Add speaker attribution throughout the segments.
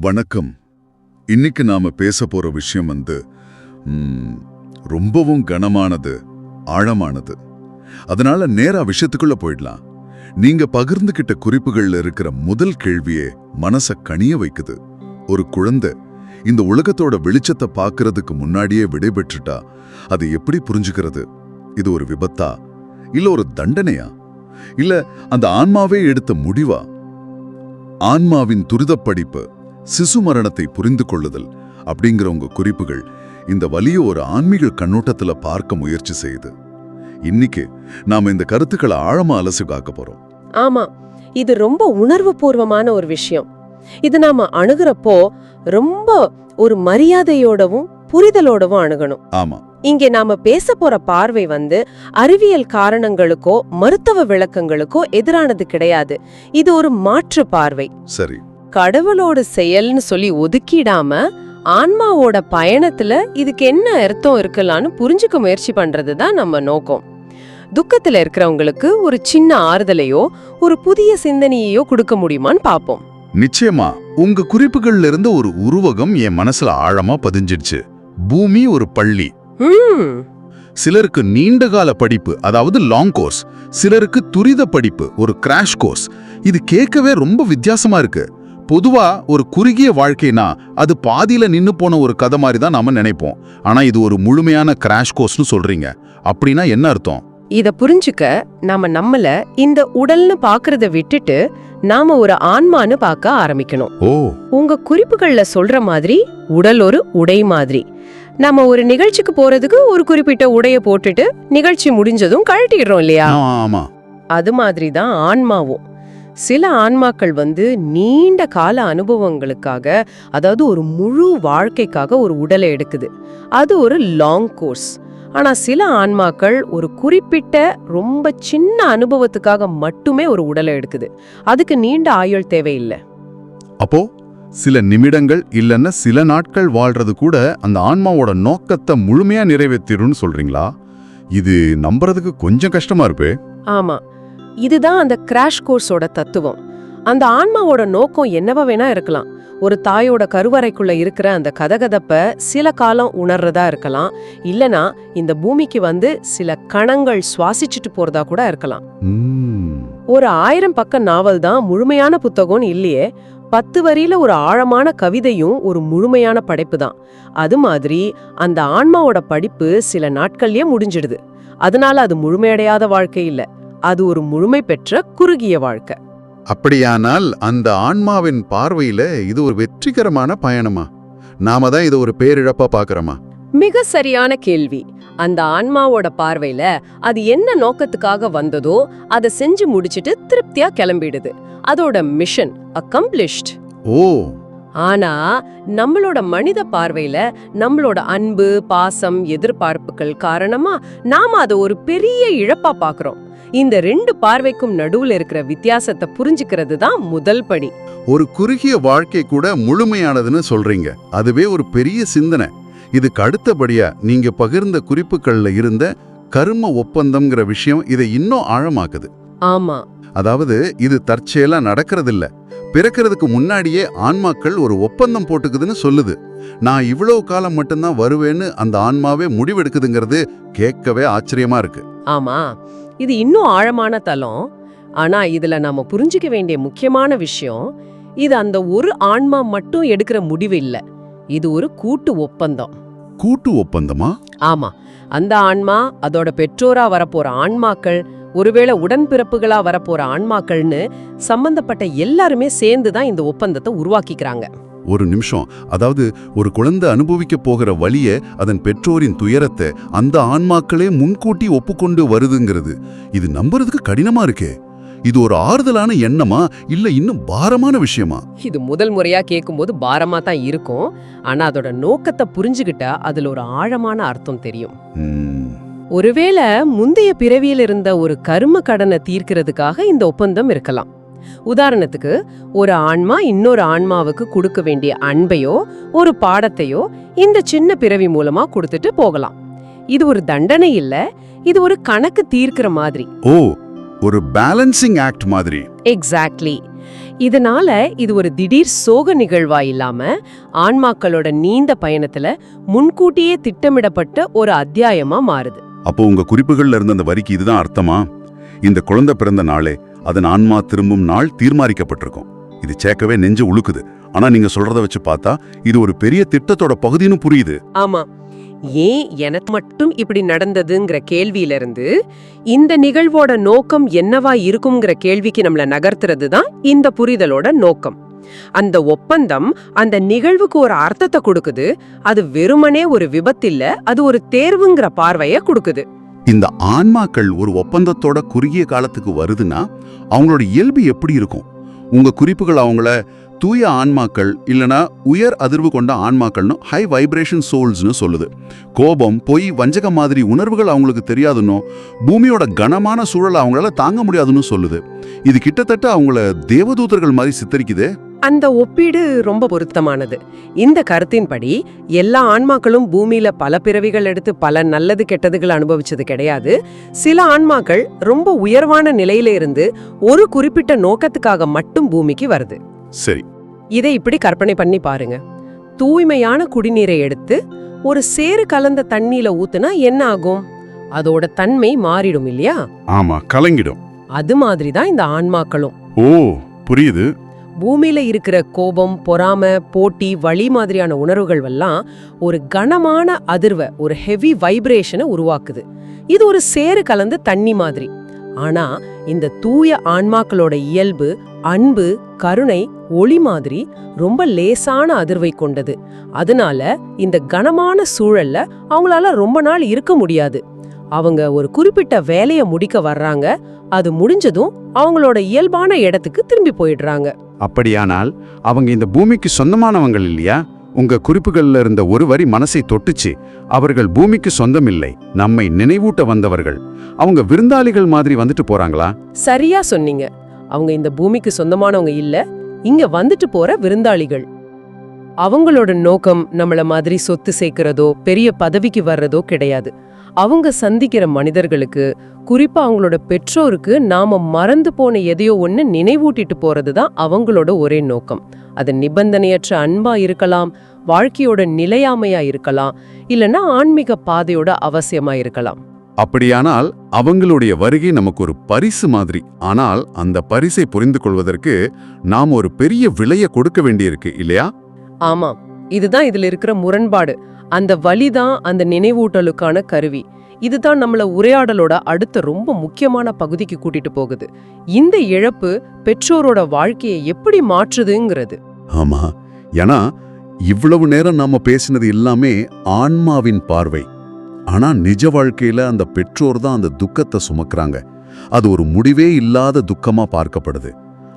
Speaker 1: வணக்கம். இன்னைக்கு நாம பேச போற விஷயம் வந்து ரொம்பவும் கனமானது ஆழமானது. அதனால நேரா விஷயத்துக்குள்ள போயிடலாம். நீங்க பகிர்ந்துகிட்ட குறிப்புகள்ல இருக்கிற முதல் கேள்வியே மனச கனிய வைக்குது. ஒரு குழந்தை இந்த உலகத்தோட வெளிச்சத்தை பார்க்கறதுக்கு முன்னாடியே விடைபெற்றுட்டா அதை எப்படி புரிஞ்சுக்கிறது? இது ஒரு விபத்தா? இல்ல ஒரு தண்டனையா? இல்ல அந்த ஆன்மாவே எடுத்த முடிவா? ஆன்மாவின் துரிதப் படிப்பு சிசு மரணத்தை புரிந்து கொள்ளுதல் அப்படிங்கிற உங்க குறிப்புகள் இந்த வலிய ஒரு ஆன்மீக கண்ணோட்டத்துல பார்க்க முயற்சி செய்யுது. இன்னைக்கு நாம இந்த கருத்துக்களை ஆழமா அலசி காக்க போறோம்.
Speaker 2: ஆமா இது ரொம்ப உணர்வு பூர்வமான ஒரு விஷயம். இது நாம அணுகுறப்போ ரொம்ப ஒரு மரியாதையோடவும் புரிதலோடவும் அணுகணும்.
Speaker 1: ஆமா.
Speaker 2: இங்கே நாம பேச போற பார்வை வந்து அறிவியல் காரணங்களுக்கோ மருத்துவ விளக்கங்களுக்கோ எதிரானது கிடையாது. இது ஒரு மாற்று பார்வை.
Speaker 1: சரி.
Speaker 2: கடவுளோட செயல்னு சொல்லி ஒதுக்கிடாம ஆன்மாவோட பயணத்துல இதுக்கு என்ன அர்த்தம் இருக்கலாம்னு புரிஞ்சுக்க முயற்சி பண்றது தான் நம்ம நோக்கம். துக்கத்துல இருக்கிறவங்களுக்கு ஒரு சின்ன ஆறுதலையோ ஒரு புதிய சிந்தனையையோ கொடுக்க முடியுமான்னு பாப்போம்.
Speaker 3: நிச்சயமா உங்க குறிப்புகள்ல இருந்து ஒரு உருவகம் என் மனசுல ஆழமா பதிஞ்சிடுச்சு. பூமி ஒரு பள்ளி. சிலருக்கு நீண்டகால படிப்பு அதாவது லாங் கோர்ஸ் சிலருக்கு துரித படிப்பு ஒரு கிராஷ் கோர்ஸ் இது கேட்கவே ரொம்ப வித்தியாசமா இருக்கு. பொதுவா ஒரு குறுகிய வாழ்க்கைனா அது பாதியில நின்னு போன ஒரு கதை மாதிரி தான் நாம நினைப்போம். ஆனா இது ஒரு முழுமையான கிராஷ் கோர்ஸ்னு சொல்றீங்க. அப்படின்னா என்ன அர்த்தம்?
Speaker 2: இத புரிஞ்சுக்க நாம நம்மள இந்த உடல்னு பாக்குறத விட்டுட்டு நாம ஒரு ஆன்மான்னு பார்க்க ஆரம்பிக்கணும்.
Speaker 3: ஓ.
Speaker 2: உங்க குறிப்புகள்ல சொல்ற மாதிரி உடல் ஒரு உடை மாதிரி. நம்ம ஒரு நிகழ்ச்சிக்கு போறதுக்கு ஒரு குறிப்பிட்ட உடைய போட்டுட்டு நிகழ்ச்சி முடிஞ்சதும் கழட்டிடுறோம் இல்லையா?
Speaker 3: ஆமா.
Speaker 2: அது மாதிரி தான் ஆன்மாவும். சில ஆன்மாக்கள் வந்து நீண்ட கால அனுபவங்களுக்காக அதாவது ஒரு முழு வாழ்க்கைக்காக ஒரு உடலை எடுக்குது. அது ஒரு லாங் கோர்ஸ் ஆனா சில ஆன்மாக்கள் ஒரு குறிப்பிட்ட ரொம்ப சின்ன அனுபவத்துக்காக மட்டுமே ஒரு உடலை எடுக்குது. அதுக்கு நீண்ட ஆயுள் தேவையில்லை.
Speaker 3: அப்போ சில நிமிடங்கள் இல்லைன்னா சில நாட்கள் வாழ்றது கூட அந்த ஆன்மாவோட நோக்கத்தை முழுமையா நிறைவேற்றிடும்னு சொல்றீங்களா? இது நம்புறதுக்கு கொஞ்சம் கஷ்டமா இருப்பே.
Speaker 2: ஆமா. இதுதான் அந்த கிராஷ் கோர்ஸோட தத்துவம். அந்த ஆன்மாவோட நோக்கம் என்னவா வேணா இருக்கலாம். ஒரு தாயோட கருவறைக்குள்ள இருக்கிற அந்த கதகதப்ப சில காலம் உணர்றதா இருக்கலாம். இல்லனா இந்த பூமிக்கு வந்து சில கணங்கள் சுவாசிச்சுட்டு போறதா கூட இருக்கலாம். ஒரு ஆயிரம் பக்க நாவல் தான் முழுமையான புத்தகம்னு இல்லையே. பத்து வரியில ஒரு ஆழமான கவிதையும் ஒரு முழுமையான படைப்பு தான். அது மாதிரி அந்த ஆன்மாவோட படிப்பு சில நாட்கள்லயே முடிஞ்சிடுது. அதனால அது முழுமையடையாத வாழ்க்கை இல்ல. அது ஒரு முழுமை பெற்ற குறுகிய வாழ்க்கை.
Speaker 3: அப்படியானால் அந்த ஆன்மாவின் பார்வையில இது ஒரு வெற்றிகரமான பயணமா? நாம தான் இதை ஒரு பேரிழப்பா பார்க்கறோமா?
Speaker 2: மிக சரியான கேள்வி. அந்த ஆன்மாவோட பார்வையில அது என்ன நோக்கத்துக்காக வந்ததோ அதை செஞ்சு முடிச்சிட்டு திருப்தியா கிளம்பிடுது. அதோட மிஷன் அக்கம்ப்ளிஷ்ட்
Speaker 3: ஓ!
Speaker 2: ஆனா நம்மளோட மனித பார்வையில நம்மளோட அன்பு பாசம் எதிர்பார்ப்புகள் காரணமா நாம அதை ஒரு பெரிய இழப்பா பாக்குறோம் இந்த ரெண்டு பார்வைக்கும் நடுவுல இருக்கிற வித்தியாசத்தை புரிஞ்சுக்கிறது தான் முதல் படி.
Speaker 3: ஒரு குறுகிய வாழ்க்கை கூட முழுமையானதுன்னு சொல்றீங்க. அதுவே ஒரு பெரிய சிந்தனை. இதுக்கு அடுத்தபடியா நீங்க பகிர்ந்த குறிப்புகள்ல இருந்த கர்ம ஒப்பந்தம்ங்கிற விஷயம் இதை இன்னும் ஆழமாக்குது.
Speaker 2: ஆமா.
Speaker 3: அதாவது இது தற்செயலா நடக்கிறதில்ல. பிறக்கிறதுக்கு முன்னாடியே ஆன்மாக்கள் ஒரு ஒப்பந்தம் போட்டுக்குதுன்னு சொல்லுது. நான் இவ்வளவு காலம் மட்டும்தான் வருவேன்னு அந்த ஆன்மாவே முடிவெடுக்குதுங்கிறது கேட்கவே ஆச்சரியமா இருக்கு.
Speaker 2: ஆமா. இது இன்னும் ஆழமான தலம் ஆனா இதுல நாம புரிஞ்சுக்க வேண்டிய முக்கியமான விஷயம் இது அந்த ஒரு ஆன்மா மட்டும் எடுக்கிற முடிவு இல்ல. இது ஒரு கூட்டு ஒப்பந்தம்.
Speaker 3: கூட்டு ஒப்பந்தமா?
Speaker 2: ஆமா. அந்த ஆன்மா அதோட பெற்றோரா வரப்போற ஆன்மாக்கள் ஒருவேளை உடன்பிறப்புகளா வரப்போற ஆன்மாக்கள்னு சம்பந்தப்பட்ட எல்லாருமே சேர்ந்து தான் இந்த ஒப்பந்தத்தை உருவாக்கிக்கிறாங்க.
Speaker 3: ஒரு நிமிஷம். அதாவது ஒரு குழந்தை அனுபவிக்க போகிற வலிய அதன் பெற்றோரின் துயரத்தை அந்த ஆன்மாக்களே முன்கூட்டி ஒப்புக்கொண்டு வருதுங்கிறது. இது நம்புறதுக்கு கடினமா இருக்கே. இது ஒரு ஆறுதலான எண்ணமா இல்ல இன்னும் பாரமான விஷயமா?
Speaker 2: இது முதல் முறையா கேட்கும்போது பாரமா தான் இருக்கும். ஆனா அதோட நோக்கத்தை புரிஞ்சுகிட்டா அதுல ஒரு ஆழமான அர்த்தம் தெரியும். ஒருவேளை முந்தைய பிறவியில் இருந்த ஒரு கர்ம கடனை தீர்க்கிறதுக்காக இந்த ஒப்பந்தம் இருக்கலாம். உதாரணத்துக்கு ஒரு ஆன்மா இன்னொரு ஆன்மாவுக்கு கொடுக்க வேண்டிய அன்பையோ ஒரு பாடத்தையோ இந்த சின்ன பிறவி மூலமா கொடுத்துட்டு போகலாம். இது ஒரு தண்டனை இல்ல இது ஒரு கணக்கு தீர்க்கிற மாதிரி.
Speaker 3: ஓ ஒரு பேலன்சிங் ஆக்ட் மாதிரி.
Speaker 2: எக்ஸாக்ட்லி இதனால இது ஒரு திடீர் சோக நிகழ்வா இல்லாம ஆன்மாக்களோட நீண்ட பயணத்துல முன்கூட்டியே திட்டமிடப்பட்ட ஒரு அத்தியாயமா மாறுது.
Speaker 3: அப்போ உங்க குறிப்புகள்ல இருந்த அந்த வரிக்கு இதுதான் அர்த்தமா? இந்த குழந்தை பிறந்த நாளே அதன் ஆன்மா திரும்பும் நாள் தீர்மானிக்கப்பட்டிருக்கும். இது சேர்க்கவே நெஞ்சு உழுக்குது ஆனா நீங்க சொல்றத வச்சு பார்த்தா இது ஒரு பெரிய திட்டத்தோட பகுதின்னு புரியுது.
Speaker 2: ஆமா. ஏன் எனக்கு மட்டும் இப்படி நடந்ததுங்கிற கேள்வியில இருந்து இந்த நிகழ்வோட நோக்கம் என்னவா இருக்குங்கிற கேள்விக்கு நம்மள நகர்த்துறது தான் இந்த புரிதலோட நோக்கம். அந்த ஒப்பந்தம் அந்த நிகழ்வுக்கு ஒரு அர்த்தத்தை கொடுக்குது. அது வெறுமனே ஒரு விபத்தில்ல அது ஒரு தேர்வுங்கிற பார்வைய கொடுக்குது.
Speaker 3: இந்த ஆன்மாக்கள் ஒரு ஒப்பந்தத்தோட குறுகிய காலத்துக்கு வருதுன்னா அவங்களோட இயல்பு எப்படி இருக்கும்? உங்க குறிப்புகள் அவங்கள தூய ஆன்மாக்கள் இல்லனா உயர் அதிர்வு கொண்ட ஆன்மாக்கள்னு ஹை வைப்ரேஷன் சோல்ஸ்னு சொல்லுது. கோபம் பொய் வஞ்சக மாதிரி உணர்வுகள் அவங்களுக்கு தெரியாதுன்னோ பூமியோட கனமான சூழலை அவங்களால தாங்க முடியாதுன்னு சொல்லுது. இது கிட்டத்தட்ட அவங்கள தேவதூதர்கள் மாதிரி சித்தரிக்குதே.
Speaker 2: அந்த ஒப்பீடு ரொம்ப பொருத்தமானது. இந்த கருத்தின்படி எல்லா ஆன்மாக்களும் பூமியில பல பிறவிகள் எடுத்து பல நல்லது கெட்டதுகள் அனுபவிச்சது கிடையாது. சில ஆன்மாக்கள் ரொம்ப உயர்வான நிலையில இருந்து ஒரு குறிப்பிட்ட நோக்கத்துக்காக மட்டும் பூமிக்கு வருது.
Speaker 3: சரி.
Speaker 2: இதை இப்படி கற்பனை பண்ணி பாருங்க. தூய்மையான குடிநீரை எடுத்து ஒரு சேறு கலந்த தண்ணியில ஊத்துனா என்ன ஆகும்? அதோட தன்மை மாறிடும் இல்லையா?
Speaker 3: ஆமா கலங்கிடும்.
Speaker 2: அது மாதிரி தான் இந்த ஆன்மாக்களும்.
Speaker 3: ஓ புரியுது.
Speaker 2: பூமியில இருக்கிற கோபம் பொறாம போட்டி வழி மாதிரியான உணர்வுகள் எல்லாம் ஒரு கனமான அதிர்வை ஒரு ஹெவி வைப்ரேஷனை உருவாக்குது. இது ஒரு சேறு கலந்த தண்ணி மாதிரி. ஆனா இந்த தூய ஆன்மாக்களோட இயல்பு அன்பு கருணை ஒளி மாதிரி ரொம்ப லேசான அதிர்வை கொண்டது. அதனால இந்த கனமான சூழல்ல அவங்களால ரொம்ப நாள் இருக்க முடியாது. அவங்க ஒரு குறிப்பிட்ட வேலையை முடிக்க வர்றாங்க. அது முடிஞ்சதும் அவங்களோட இயல்பான இடத்துக்கு திரும்பி போயிடுறாங்க.
Speaker 4: அப்படியானால் அவங்க இந்த பூமிக்கு சொந்தமானவங்கள் இல்லையா? உங்க குறிப்புகள்ல இருந்த ஒரு வரி மனசை தொட்டுச்சு. அவர்கள் பூமிக்கு சொந்தமில்லை. நம்மை நினைவூட்ட வந்தவர்கள். அவங்க விருந்தாளிகள் மாதிரி வந்துட்டு போறாங்களா?
Speaker 2: சரியா சொன்னீங்க. அவங்க இந்த பூமிக்கு சொந்தமானவங்க இல்ல. இங்க வந்துட்டு போற விருந்தாளிகள். அவங்களோட நோக்கம் நம்மள மாதிரி சொத்து சேர்க்கிறதோ பெரிய பதவிக்கு வர்றதோ கிடையாது. அவங்க சந்திக்கிற மனிதர்களுக்கு குறிப்பா அவங்களோட பெற்றோருக்கு நாம மறந்து போன எதையோ ஒண்ணு நினைவூட்டிட்டு போறது தான் அவங்களோட ஒரே நோக்கம். அது நிபந்தனையற்ற அன்பா இருக்கலாம் வாழ்க்கையோட நிலையாமையா இருக்கலாம் இல்லனா ஆன்மீக பாதையோட அவசியமா இருக்கலாம்.
Speaker 3: அப்படியானால் அவங்களுடைய வருகை நமக்கு ஒரு பரிசு மாதிரி. ஆனால் அந்த பரிசை புரிந்து கொள்வதற்கு நாம் ஒரு பெரிய விலையை கொடுக்க வேண்டியிருக்கு இல்லையா?
Speaker 2: ஆமாம். இதுதான் இதுல இருக்கிற முரண்பாடு. அந்த வழிதான் அந்த நினைவூட்டலுக்கான கருவி. இதுதான் நம்மள உரையாடலோட அடுத்த ரொம்ப முக்கியமான பகுதிக்கு கூட்டிட்டு போகுது. இந்த இழப்பு பெற்றோரோட வாழ்க்கையை எப்படி மாற்றுதுங்கிறது.
Speaker 3: ஆமா. ஏன்னா இவ்வளவு நேரம் நாம பேசினது எல்லாமே ஆன்மாவின் பார்வை. ஆனா நிஜ வாழ்க்கையில அந்த பெற்றோர் தான் அந்த துக்கத்தை சுமக்கிறாங்க. அது ஒரு முடிவே இல்லாத துக்கமா பார்க்கப்படுது.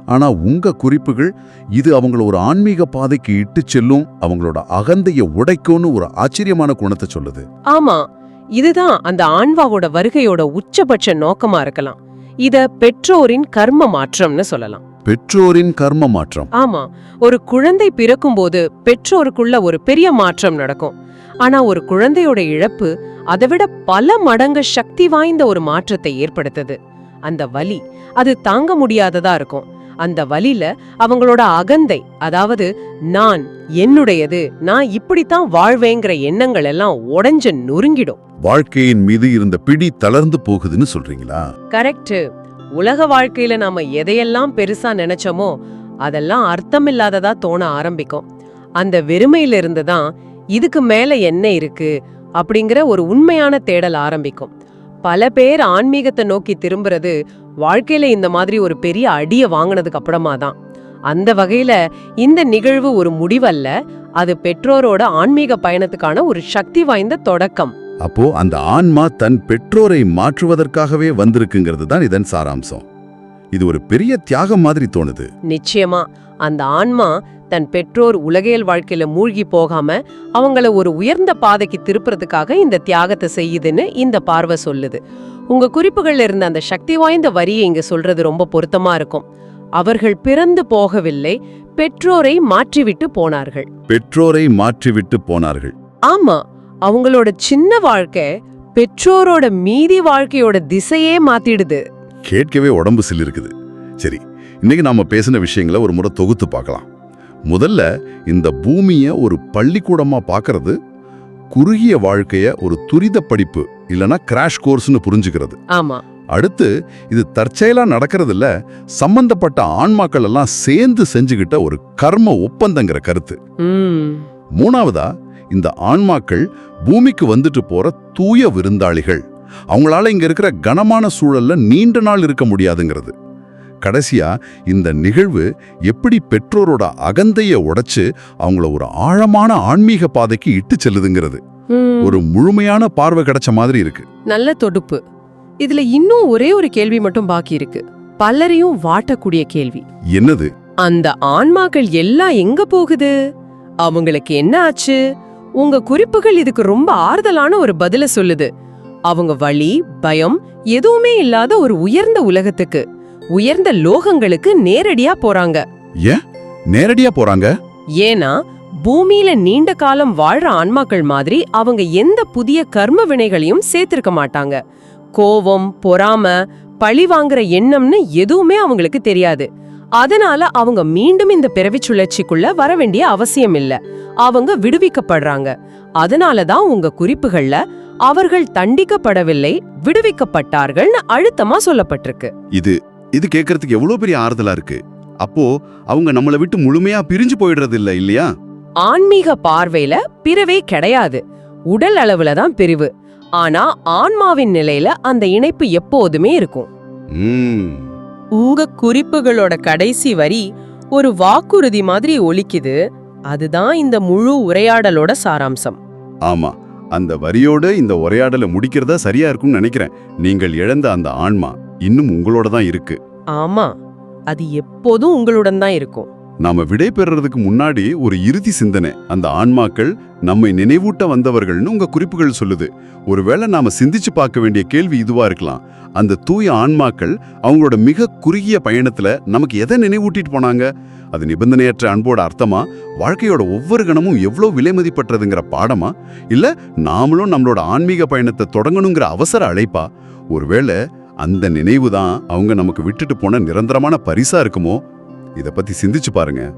Speaker 3: ஆனா உங்க குறிப்புகள் இது அவங்கள ஒரு ஆன்மீக பாதைக்கு இட்டு செல்லும் அவங்களோட அகந்தைய உடைக்கும்னு ஒரு ஆச்சரியமான குணத்தை சொல்லுது.
Speaker 2: ஆமா இதுதான் அந்த ஆன்மாவோட வருகையோட உச்சபட்ச நோக்கமா இருக்கலாம். இத பெற்றோரின் கர்ம மாற்றம்னு சொல்லலாம்.
Speaker 3: பெற்றோரின் கர்ம மாற்றம்.
Speaker 2: ஆமா ஒரு குழந்தை பிறக்கும்போது பெற்றோருக்குள்ள ஒரு பெரிய மாற்றம் நடக்கும். ஆனா ஒரு குழந்தையோட இழப்பு அதைவிட பல மடங்கு சக்தி வாய்ந்த ஒரு மாற்றத்தை ஏற்படுத்துது. அந்த வலி அது தாங்க முடியாததா இருக்கும். அந்த வலியில அவங்களோட அகந்தை அதாவது நான் என்னுடையது நான் இப்படித்தான் வாழ்வேங்கிற எண்ணங்கள் எல்லாம் உடைஞ்சு நொறுங்கிடும்.
Speaker 3: வாழ்க்கையின் மீது இருந்த பிடி தளர்ந்து போகுதுன்னு சொல்றீங்களா?
Speaker 2: கரெக்ட் உலக வாழ்க்கையில நாம எதையெல்லாம் பெருசா நினைச்சோமோ அதெல்லாம் அர்த்தமில்லாததா தோண ஆரம்பிக்கும். அந்த வெறுமையில இருந்து தான் இதுக்கு மேல என்ன இருக்கு அப்படிங்கிற ஒரு உண்மையான தேடல் ஆரம்பிக்கும். பல பேர் ஆன்மீகத்தை நோக்கி திரும்புறது வாழ்க்கையில இந்த மாதிரி ஒரு பெரிய அடிய வாங்கினதுக்கு அப்புறமா தான் அந்த வகையில இந்த நிகழ்வு ஒரு முடிவல்ல அது பெற்றோரோட ஆன்மீக பயணத்துக்கான ஒரு சக்தி வாய்ந்த தொடக்கம்.
Speaker 3: அப்போ அந்த ஆன்மா தன் பெற்றோரை மாற்றுவதற்காகவே வந்திருக்குங்கிறது தான் இதன் சாராம்சம். இது ஒரு பெரிய தியாகம் மாதிரி தோணுது.
Speaker 2: நிச்சயமா அந்த ஆன்மா தன் பெற்றோர் உலகியல் வாழ்க்கையில மூழ்கி போகாம அவங்கள ஒரு உயர்ந்த பாதைக்கு திருப்புறதுக்காக இந்த தியாகத்தை செய்யுதுன்னு இந்த பார்வை சொல்லுது. உங்க குறிப்புகள்ல இருந்த அந்த சக்தி வாய்ந்த வரியை இங்க சொல்றது ரொம்ப பொருத்தமா இருக்கும். அவர்கள் பிறந்து போகவில்லை பெற்றோரை மாற்றிவிட்டு போனார்கள்.
Speaker 3: பெற்றோரை மாற்றிவிட்டு போனார்கள்.
Speaker 2: ஆமா அவங்களோட சின்ன வாழ்க்கை பெற்றோரோட மீதி வாழ்க்கையோட திசையே மாத்திடுது.
Speaker 3: கேட்கவே உடம்பு சிலிருக்குது சரி இன்னைக்கு நாம பேசின விஷயங்களை ஒரு முறை தொகுத்து பார்க்கலாம். முதல்ல இந்த பூமியை ஒரு பள்ளிக்கூடமா பார்க்கறது குறுகிய வாழ்க்கைய ஒரு துரித படிப்பு இல்லனா கிராஷ் கோர்ஸ்னு புரிஞ்சுக்கிறது.
Speaker 2: ஆமா.
Speaker 3: அடுத்து இது தற்செயலா நடக்கிறது இல்ல சம்பந்தப்பட்ட ஆன்மாக்கள் எல்லாம் சேர்ந்து செஞ்சுக்கிட்ட ஒரு கர்ம ஒப்பந்தங்கிற கருத்து. மூணாவதா இந்த ஆன்மாக்கள் பூமிக்கு வந்துட்டு போற தூய விருந்தாளிகள். அவங்களால இங்க இருக்கிற கனமான சூழல்ல நீண்ட நாள் இருக்க முடியாதுங்கிறது. கடைசியா இந்த நிகழ்வு எப்படி பெற்றோரோட அகந்தைய உடைச்சு அவங்கள ஒரு ஆழமான ஆன்மீக பாதைக்கு இட்டு செல்லுதுங்கிறது. ஒரு முழுமையான பார்வை கிடைச்ச மாதிரி இருக்கு.
Speaker 2: நல்ல தொடுப்பு. இதுல இன்னும் ஒரே ஒரு கேள்வி மட்டும் பாக்கி இருக்கு. பலரையும் வாட்டக்கூடிய கேள்வி.
Speaker 3: என்னது?
Speaker 2: அந்த ஆன்மாக்கள் எல்லாம் எங்க போகுது? அவங்களுக்கு என்ன ஆச்சு? உங்க குறிப்புகள் இதுக்கு ரொம்ப ஆறுதலான ஒரு பதில சொல்லுது. அவங்க வலி பயம் எதுவுமே இல்லாத ஒரு உயர்ந்த உலகத்துக்கு உயர்ந்த லோகங்களுக்கு நேரடியா போறாங்க.
Speaker 3: ஏன்? நேரடியா போறாங்க?
Speaker 2: ஏன்னா பூமியில நீண்ட காலம் வாழ்ற ஆன்மாக்கள் மாதிரி அவங்க எந்த புதிய கர்ம வினைகளையும் சேர்த்திருக்க மாட்டாங்க. கோவம் பொறாம பழி வாங்குற எண்ணம்னு எதுவுமே அவங்களுக்கு தெரியாது. அதனால அவங்க மீண்டும் இந்த பிறவிச் சுழற்சிக்குள்ள வர வேண்டிய அவசியம் இல்ல. அவங்க விடுவிக்கப்படுறாங்க. அதனால தான் உங்க குறிப்புகள்ல அவர்கள் தண்டிக்கப்படவில்லை விடுவிக்கப்பட்டார்கள்னு அழுத்தமா சொல்லப்பட்டிருக்கு.
Speaker 5: இது இது கேட்கறதுக்கு எவ்வளவு பெரிய ஆறுதலா இருக்கு. அப்போ அவங்க நம்மளை விட்டு முழுமையா பிரிஞ்சு போயிடுறது இல்ல இல்லையா?
Speaker 2: ஆன்மீக பார்வையில பிறவே கிடையாது. உடல் அளவுல தான் பிரிவு. ஆனா ஆன்மாவின் நிலையில அந்த இணைப்பு எப்போதுமே இருக்கும்.
Speaker 5: ம்.
Speaker 2: உங்க குறிப்புகளோட கடைசி வரி ஒரு வாக்குறுதி மாதிரி ஒலிக்குது. அதுதான் இந்த முழு உரையாடலோட சாராம்சம்.
Speaker 5: ஆமா. அந்த வரியோட இந்த உரையாடலை முடிக்கிறதா சரியா இருக்கும்னு நினைக்கிறேன். நீங்கள் இழந்த அந்த ஆன்மா இன்னும் உங்களோட தான் இருக்கு.
Speaker 2: ஆமா. அது எப்போதும் உங்களுடன் தான் இருக்கும்.
Speaker 5: நாம விடைபெறறதுக்கு முன்னாடி ஒரு இறுதி சிந்தனை. அந்த ஆன்மாக்கள் நம்மை நினைவூட்ட வந்தவர்கள்னு உங்க குறிப்புகள் சொல்லுது. ஒருவேளை நாம சிந்திச்சு பார்க்க வேண்டிய கேள்வி இதுவா இருக்கலாம். அந்த தூய ஆன்மாக்கள் அவங்களோட மிக குறுகிய பயணத்துல நமக்கு எதை நினைவூட்டிட்டு போனாங்க? அது நிபந்தனையற்ற அன்போட அர்த்தமா? வாழ்க்கையோட ஒவ்வொரு கணமும் எவ்வளோ விலைமதிப்பற்றதுங்கிற பாடமா? இல்ல நாமளும் நம்மளோட ஆன்மீக பயணத்தை தொடங்கணுங்கிற அவசர அழைப்பா? ஒருவேளை அந்த நினைவு தான் அவங்க நமக்கு விட்டுட்டு போன நிரந்தரமான பரிசா இருக்குமோ? இதை பத்தி சிந்திச்சு பாருங்க.